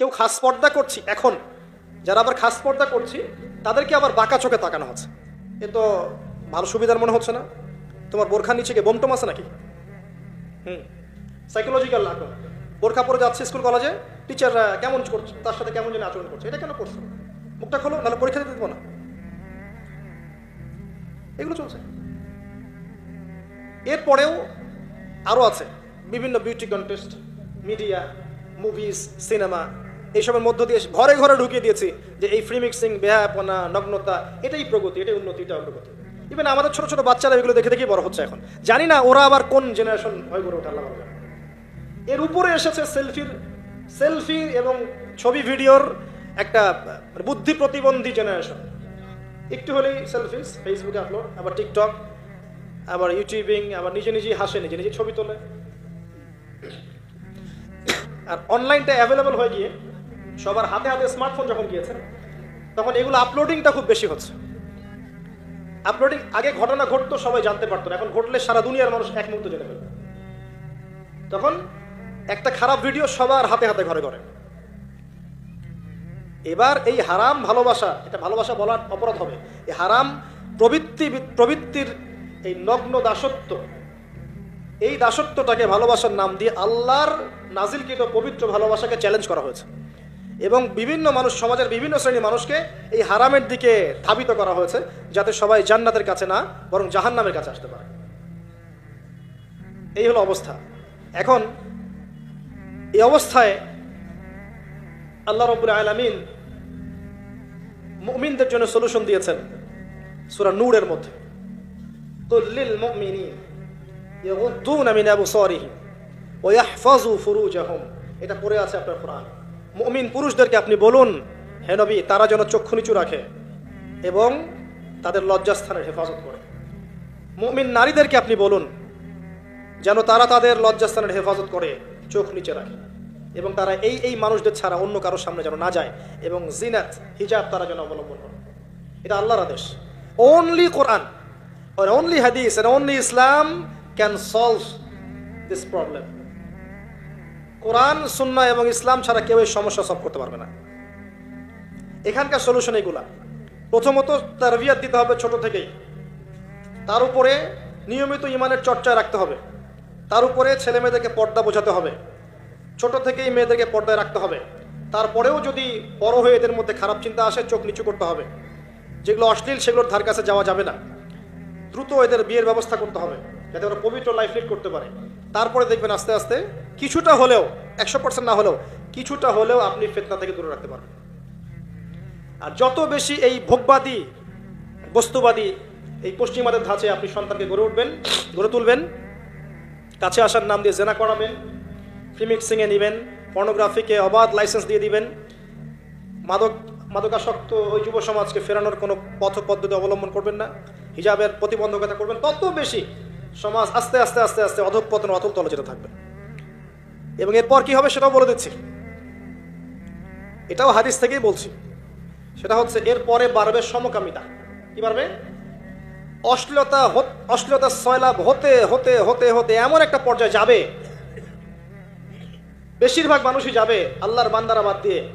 কেউ খাস পর্দা করছি, এখন। যারা আবার খাস পর্দা করছি, তাদেরকে আবার বাঁকা চোখে তাকানো হচ্ছে। এ তো ভালো সুবিধার মনে হচ্ছে না। তোমার বোরখার নিচে গিয়ে বোমটম আছে নাকি? হুম সাইকোলজিক্যাল এখন বোরখা পরে যাচ্ছে স্কুল, কলেজে টিচাররা কেমন করছে, তার সাথে কেমন যেন আচরণ করছে, এটা কেন করছ? মুখটা খোলো, নাহলে পরীক্ষা দিতে দেবো না। এগুলো চলছে। এরপরেও আরও আছে। বিভিন্ন beauty contest media movies cinema এইসবের মধ্য দিয়ে ঘরে ঘরে ঢুকিয়ে দিয়েছি যে এই ফ্রি মিক্সিং বেহাপনা নগ্নতা, এটাই প্রগতি, এটাই উন্নতি এটা অগ্রগতি। ইভেন আমাদের ছোট ছোট বাচ্চারা এগুলো দেখে দেখেই বড় হচ্ছে এখন। জানি না ওরা আবার কোন জেনারেশন হয়ে গড়ে ওঠে, আল্লাহ এর উপরে এসেছে সেলফির সেলফি এবং ছবি, ভিডিওর একটা মানে বুদ্ধি প্রতিবন্ধী জেনারেশন একটু হলেই সেলফিস ফেসবুকে আপলোড আবার টিকটক আবার ইউটিউবিং আবার নিজে নিজেই হাসে, নিজে নিজে ছবি তোলে। আর অনলাইনটা অ্যাভেলেবল হয়ে গিয়ে সবার হাতে হাতে স্মার্টফোন যখন গিয়েছে, তখন এগুলো আপলোডিংটা খুব বেশি হচ্ছে। আপলোডিং আগে ঘটনা ঘটতো, সবাই জানতে পারতো এখন ঘটলে সারা দুনিয়ার মানুষ এক মুহূর্তে জেনে ফেলবে। তখন একটা খারাপ ভিডিও সবার হাতে হাতে ঘরে ঘরে। এবার এই হারাম ভালোবাসা, এটা ভালোবাসা বলার অপরাধ হবে। এই হারাম প্রবৃত্তি, প্রবৃত্তির এই নগ্ন দাসত্ব, এই দাসত্বটাকে ভালোবাসার নাম দিয়ে আল্লাহর নাজিলকৃত পবিত্র ভালোবাসাকে চ্যালেঞ্জ করা হয়েছে। এবং বিভিন্ন মানুষ, সমাজের বিভিন্ন শ্রেণির মানুষকে এই হারামের দিকে ধাবিত করা হয়েছে, যাতে সবাই জান্নাতের কাছে না, বরং জাহান্নামের কাছে আসতে পারে। এই হলো অবস্থা। এখন, এই অবস্থায় আল্লাহ রবুল আলমিন মুমিনদের জন্য সলিউশন দিয়েছেন সুরা নূরের মধ্যে। কুল্লিল মুমিনিন ইয়াগুদ্দুনা মিন আবসারিহিম ওয়া ইয়াহফাজু ফুরুজাহুম। এটা পড়ে আছে আপনার কোরআন। মুমিন পুরুষদেরকে আপনি বলুন, হে নবী, তারা যেন চক্ষু নিচু রাখে এবং তাদের লজ্জাস্থানের হেফাজত করে। মমিন নারীদেরকে আপনি বলুন, যেন তারা তাদের লজ্জাস্থানের হেফাজত করে, চোখ নিচে রাখে এবং তারা এই এই মানুষদের ছাড়া অন্য কারোর সামনে যেন না যায় এবং জিনাত, হিজাব তারা যেন অবলম্বন করে। এটা আল্লাহর আদেশ। Only Quran only and only Islam can solve this problem. Quran সুন্না এবং ইসলাম ছাড়া কেউ এই সমস্যা সলভ করতে পারবে না। এখানকার সলিউশন এগুলা। প্রথমত তারবিয়াত দিতে হবে ছোট থেকেই। তার উপরে নিয়মিত ইমানের চর্চায় রাখতে হবে। তার উপরে ছেলে মেয়েদেরকে পর্দা বোঝাতে হবে। ছোট থেকেই মেয়েদেরকে পর্দায় রাখতে হবে। তারপরেও যদি বড় হয়ে এদের মধ্যে খারাপ চিন্তা আসে, চোখ নিচু করতে হবে। যেগুলো অশ্লীল, সেগুলোর ধার কাছে যাওয়া যাবে না। দ্রুত এদের বিয়ের ব্যবস্থা করতে হবে। যাতে ওরা পবিত্র লাইফ লিড করতে পারে। তারপরে দেখবেন আস্তে আস্তে কিছুটা হলেও, একশো পার্সেন্ট না হলেও, কিছুটা হলেও আপনি ফেতনা থেকে দূরে রাখতে পারবেন। আর যত বেশি এই ভোগবাদী, বস্তুবাদী এই পশ্চিমাদের ধাঁচে আপনি সন্তানকে গড়ে উঠবেন, গড়ে তুলবেন, কাছে আসার নাম দিয়ে জেনা করাবেন ফিমিক্সিংয়ে নেবেন, পর্নোগ্রাফিকে অবাধ লাইসেন্স দিয়ে দিবেন, মাদক, মাদকাসক্ত ওই যুব সমাজকে ফেরানোর কোনো পথ পদ্ধতি অবলম্বন করবেন না, হিজাবের প্রতিবন্ধকতা করবেন, তত বেশি সমাজ আস্তে আস্তে আস্তে আস্তে অধঃপতন অতল তলে যেতে থাকবে। এবং এরপর কি হবে সেটাও বলে দিচ্ছি। এটাও হাদিস থেকেই বলছি। সেটা হচ্ছে, এরপরে বাড়বে সমকামিতা। কি বাড়বে? অশ্লীলতা অশ্লীলতা সয়লাভ হতে হতে হতে হতে এমন একটা পর্যায়ে যাবে। বেশিরভাগ মানুষই যাবে আল্লাহর বান্দারা বাদ দিয়ে।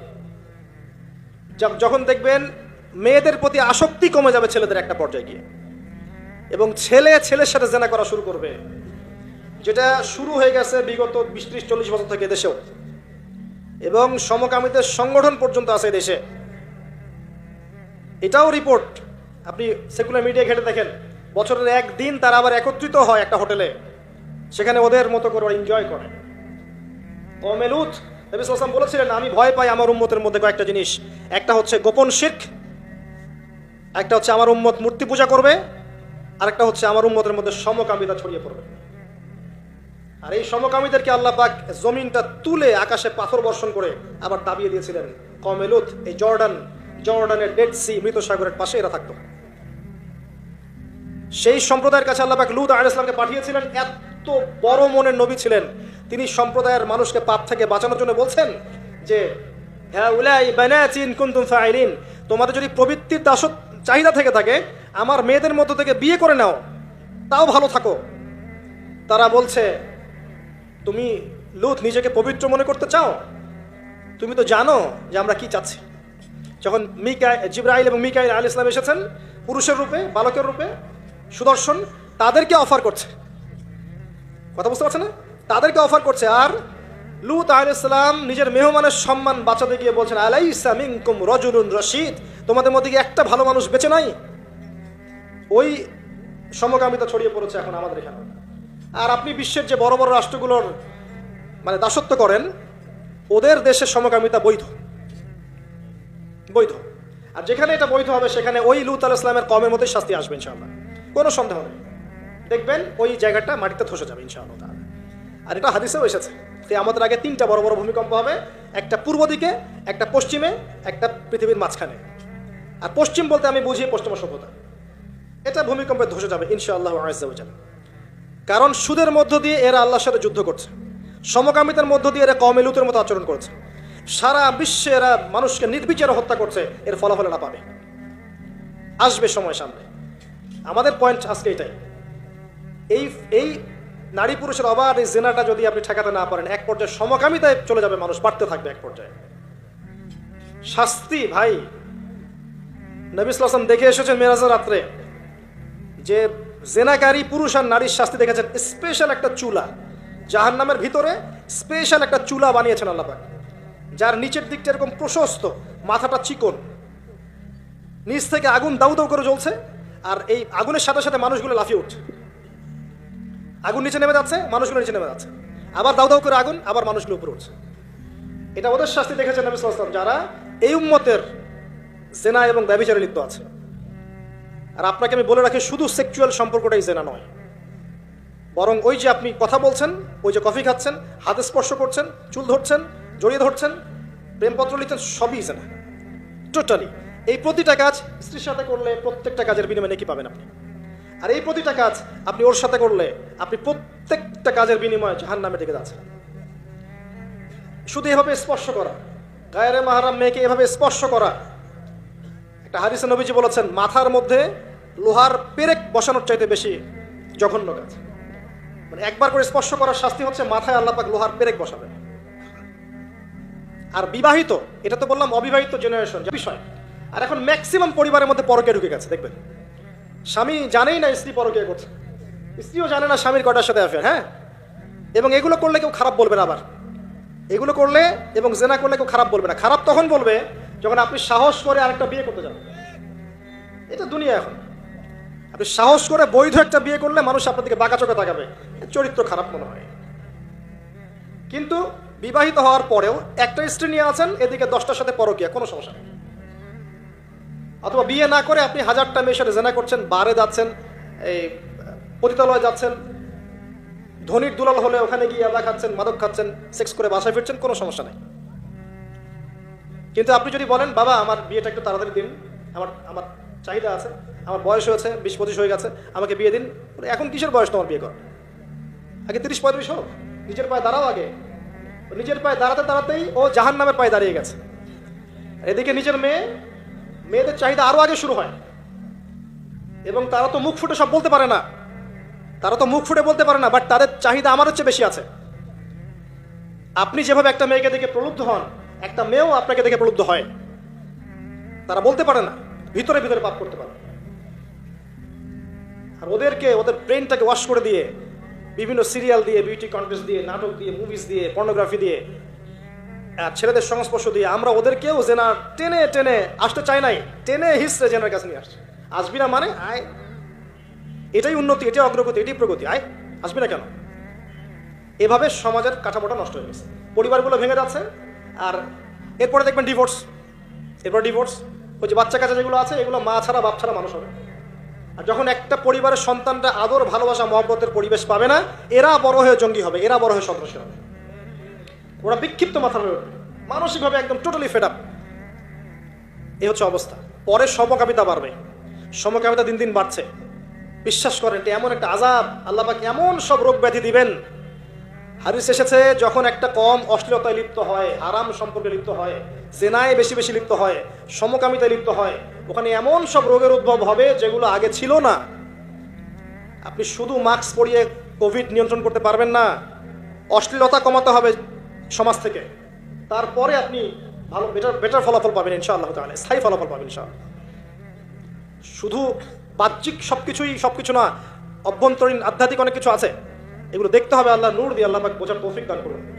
যখন দেখবেন মেয়েদের প্রতি আসক্তি কমে যাবে ছেলেদের একটা পর্যায়ে গিয়ে। এবং ছেলে ছেলের সাথে জেনা করা শুরু করবে। যেটা শুরু হয়ে গেছে বিগত বিশ ত্রিশ চল্লিশ বছর থেকে দেশেও। এবং সমকামীদের সংগঠন পর্যন্ত আছে দেশে। এটাও রিপোর্ট। আপনি সেকুলার মিডিয়া ঘেটে দেখেন, বছরের একদিন তারা আবার একত্রিত হয় একটা হোটেলে। সেখানে ওদের মতো করে এনজয় করে। কমেলুত নবী সাল্লাম বলেছিলেন, আমি ভয় পাই আমার উম্মতের মধ্যে কয়েকটা জিনিস। একটা হচ্ছে গোপন শিখ একটা হচ্ছে আমার উম্মত মূর্তি পূজা করবে আরেকটা হচ্ছে আমার উম্মতের মধ্যে সমকামিতা ছড়িয়ে পড়বে। আর এই সমকামীদেরকে আল্লাহ পাক জমিনটা তুলে আকাশে পাথর বর্ষণ করে আবার দাবিয়ে দিয়েছিলেন কমেলুত এই জর্ডান, জর্ডানের ডেড সি মৃত সাগরের পাশে এরা থাকতো। সেই সম্প্রদায়ের কাছে আল্লাহ পাক লুত আল ইসলামকে পাঠিয়েছিলেন, এত বড় মনের নবী ছিলেন। তিনি সম্প্রদায়ের মানুষকে পাপ থেকে বাঁচানোর জন্য বলছেন যে হ্যাঁ উলাই বানাতিন কুনতুম ফাইলিন। তোমাদের যদি প্রবৃত্তির দাস চাহিদা থেকে থাকে, আমার মেয়েদের মধ্য থেকে বিয়ে করে নাও, তাও ভালো থাকো। তারা বলছে, তুমি লুত নিজেকে পবিত্র মনে করতে চাও? তুমি তো জানো যে আমরা কি চাচ্ছি। যখন মিকা জিব্রাইল এবং মিকাইল আল ইসলাম এসেছেন, পুরুষের রূপে, বালকের রূপে, সুদর্শন তাদেরকে অফার করছে। কথা বুঝতে পারছে না? তাদেরকে অফার করছে, আর লুত আল ইসলাম নিজের মেহমানের সম্মান বাঁচাতে গিয়ে বলছেন আলাই সামিংকুম রজুলুন রশিদ। তোমাদের মধ্যে কি একটা ভালো মানুষ বেঁচে নাই? ওই সমকামিতা ছড়িয়ে পড়েছে এখন আমাদের এখানে। আর আপনি বিশ্বের যে বড় বড় রাষ্ট্রগুলোর মানে দাসত্ব করেন, ওদের দেশে সমকামিতা বৈধ। বৈধ। আর যেখানে এটা বৈধ হবে, সেখানে ওই লুত আল ইসলামের কমের মতোই শাস্তি আসবে ইনশাআল্লাহ। কোনো সন্দেহ নেই। দেখবেন ওই জায়গাটা মাটিতে ধসে যাবে ইনশাআল্লাহ আর এটা হাদিসেও এসেছে। আমাদের আগে তিনটা বড় বড় ভূমিকম্প হবে, একটা পূর্ব দিকে, একটা পশ্চিমে, একটা পৃথিবীর মাঝখানে। আর পশ্চিম বলতে আমি বুঝি পশ্চিমা সভ্যতা। এটা ভূমিকম্পে ধসে যাবে, ইনশাআল্লাহ আজাল কারণ সুদের মধ্য দিয়ে এরা আল্লাহর সাথে যুদ্ধ করছে। সমকামিতার মধ্য দিয়ে এরা কমে লুতের মতো আচরণ করছে। সারা বিশ্বে এরা মানুষকে নির্বিচারে হত্যা করছে, এর ফলাফল এরা পাবে। আসবে সময় সামনে। আমাদের পয়েন্ট আজকে এটাই। এই এই নারী পুরুষের অবাধ এই জেনাটা যদি আপনি ঠেকাতে না পারেন, এক পর্যায়ে সমকামিতায় চলে যাবে মানুষ, বাড়তে থাকবে এক পর্যায়ে। শাস্তি, ভাই। নবী সাল্লাম দেখে এসেছেন মেরাজের রাত্রে যে জেনাকারী পুরুষ আর নারীর শাস্তি দেখেছেন। স্পেশাল একটা চুলা। জাহান নামের ভিতরে স্পেশাল একটা চুলা বানিয়েছেন আল্লাহ পাক। যার নিচের দিকটা এরকম প্রশস্ত, মাথাটা চিকন। নিচ থেকে আগুন দাউ দাউ করে জ্বলছে, আর এই আগুনের সাথে সাথে মানুষগুলো লাফিয়ে উঠছে। আগুন নিচে নেমে যাচ্ছে মানুষগুলো নিচে নেমে যাচ্ছে। আবার দাউ দাউ করে আগুন আবার মানুষগুলো উপরে উঠছে। এটা ওদের শাস্তি দেখেছেন নবী ওয়াসাল্লাম, যারা এই উম্মতের জেনা এবং ব্যভিচারে লিপ্ত আছে। আর আপনাকে আমি বলে রাখি শুধু সেক্সুয়াল সম্পর্কটাই জেনা নয়। বরং ওই যে আপনি কথা বলছেন ওই যে কফি খাচ্ছেন হাতে স্পর্শ করছেন চুল ধরছেন জড়িয়ে ধরছেন প্রেমপত্র লিখছেন সবই জেনা। টোটালি এই প্রতিটা কাজ স্ত্রীর সাথে করলে প্রত্যেকটা কাজের বিনিময়ে নাকি পাবেন আপনি। আর এই প্রতিটা কাজ আপনি ওর সাথে করলে আপনি প্রত্যেকটা কাজের বিনিময়ে জাহান নামে দিকে যাচ্ছেন। শুধু এভাবে স্পর্শ করা, গায়ের মাহারাম মেয়েকে এভাবে স্পর্শ করা। একটা হাদিসে নবীজি বলেছেন, মাথার মধ্যে লোহার পেরেক বসানোর চাইতে বেশি জঘন্য কাজ। মানে একবার করে স্পর্শ করার শাস্তি হচ্ছে মাথায় আল্লাহ পাক লোহার পেরেক বসাবেন। আর বিবাহিত, এটা তো বললাম অবিবাহিত জেনারেশন বিষয়। আর এখন ম্যাক্সিমাম পরিবারের মধ্যে পরকে ঢুকে গেছে, দেখবেন। স্বামী জানেই না স্ত্রী পরকে করছে। স্ত্রীও জানে না স্বামীর কটার সাথে অ্যাফেয়ার হ্যাঁ? এবং এগুলো করলে কেউ খারাপ বলবে না আবার। এগুলো করলে এবং জেনা করলে কেউ খারাপ বলবে না। খারাপ তখন বলবে যখন আপনি সাহস করে আরেকটা বিয়ে করতে যাবেন। এটা দুনিয়া এখন। আপনি সাহস করে বৈধ একটা বিয়ে করলে মানুষ আপনার দিকে বাঁকা চোখে তাকাবে। চরিত্র খারাপ মনে হয়। কিন্তু বিবাহিত হওয়ার পরেও একটা স্ত্রী নিয়ে আছেন, এদিকে দশটার সাথে পরকিয়া, কোনো সমস্যা নেই। অথবা বিয়ে না করে আপনি হাজারটা মেয়ের সাথে জেনা করছেন, বারে যাচ্ছেন, এই, পতিতালয়ে যাচ্ছেন, ধনির দুলাল হলে ওখানে গিয়ে আদা খাচ্ছেন, মাদক খাচ্ছেন, সেক্স করে বাসায় ফিরছেন, কোনো সমস্যা নেই। কিন্তু আপনি যদি বলেন, বাবা, আমার বিয়েটা একটু তাড়াতাড়ি দিন, আমার আমার চাহিদা আছে, আমার বয়স হয়েছে, বিশ পঁচিশ হয়ে গেছে, আমাকে বিয়ে দিন। এখন কিসের বয়স তোমার বিয়ে কর আগে তিরিশ পঁয়ত্রিশ হোক, নিজের পায়ে দাঁড়াও আগে। নিজের পায়ে দাঁড়াতে, দাঁড়াতেই ও জাহান নামের পায়ে দাঁড়িয়ে গেছে। এদিকে নিজের মেয়ে মেয়েদের চাহিদা আরও আগে শুরু হয়। এবং তারা তো মুখ ফুটে সব বলতে পারে না। তারা তো মুখ ফুটে বলতে পারে না বাট তাদের চাহিদা আমার হচ্ছে বেশি আছে। আপনি যেভাবে একটা মেয়েকে দেখে প্রলুব্ধ হন, একটা মেয়েও আপনাকে দেখে প্রলুব্ধ হয়। তারা বলতে পারে না, ভিতরে ভিতরে পাপ করতে পারে। আর ওদেরকে, ওদের ব্রেনটাকে ওয়াশ করে দিয়ে, বিভিন্ন সিরিয়াল দিয়ে, বিউটি কন্টেস্ট দিয়ে, নাটক দিয়ে, মুভিজ দিয়ে পর্নোগ্রাফি দিয়ে ছেলেদের সংস্পর্শ দিয়ে আমরা ওদেরকেও জেনা টেনে টেনে আসতে চাই নাই, টেনে হিসড়ে জেনার কাছে নিয়ে আসছে। আসবি না মানে? আয়। এটাই উন্নতি, এটাই অগ্রগতি, এটাই প্রগতি। আয়। আসবি না কেন? এভাবে সমাজের কাঠামোটা নষ্ট হয়ে গেছে। পরিবারগুলো ভেঙে যাচ্ছে, আর এরপরে দেখবেন ডিভোর্স এরপর ডিভোর্স ওই যে বাচ্চা কাচ্চা যেগুলো আছে, এগুলো মা ছাড়া, বাপ ছাড়া মানুষ হবে। আর যখন একটা পরিবারের সন্তানটা আদর, ভালোবাসা, মহব্বতের পরিবেশ পাবে না, এরা বড় হয়ে জঙ্গি হবে, এরা বড় হয়ে সন্ত্রাসী হবে। ওরা বিক্ষিপ্ত মাথা উঠবে মানসিকভাবে একদম টোটালি ফেড আপ এই হচ্ছে অবস্থা। পরে সমকামিতা বাড়বে। সমকামিতা দিন দিন বাড়ছে। বিশ্বাস করেন, এটা এমন একটা আজাব আল্লাহ পাক এমন সব রোগ ব্যাধি দিবেন। হারিস এসেছে, যখন একটা কম অশ্লীলতায় লিপ্ত হয় আরাম সম্পর্কে লিপ্ত হয়, জেনায় বেশি বেশি লিপ্ত হয়, সমকামিতায় লিপ্ত হয়, ওখানে এমন সব রোগের উদ্ভব হবে যেগুলো আগে ছিল না। আপনি শুধু মাস্ক পরিয়ে কোভিড নিয়ন্ত্রণ করতে পারবেন না। অশ্লীলতা কমাতে হবে। সমাজ থেকে। তারপরে আপনি ভালো বেটার বেটার ফলাফল পাবেন ইনশাআল্লাহ তাহলে স্থায়ী ফলাফল পাবেন ইনশাআল্লাহ। শুধু বাহ্যিক সব কিছুই সব কিছু না, অভ্যন্তরীণ আধ্যাত্মিক অনেক কিছু আছে। এগুলো দেখতে হবে আল্লাহ, নূর দিয়ে আল্লাহ বোঝার তৌফিক দান করুন।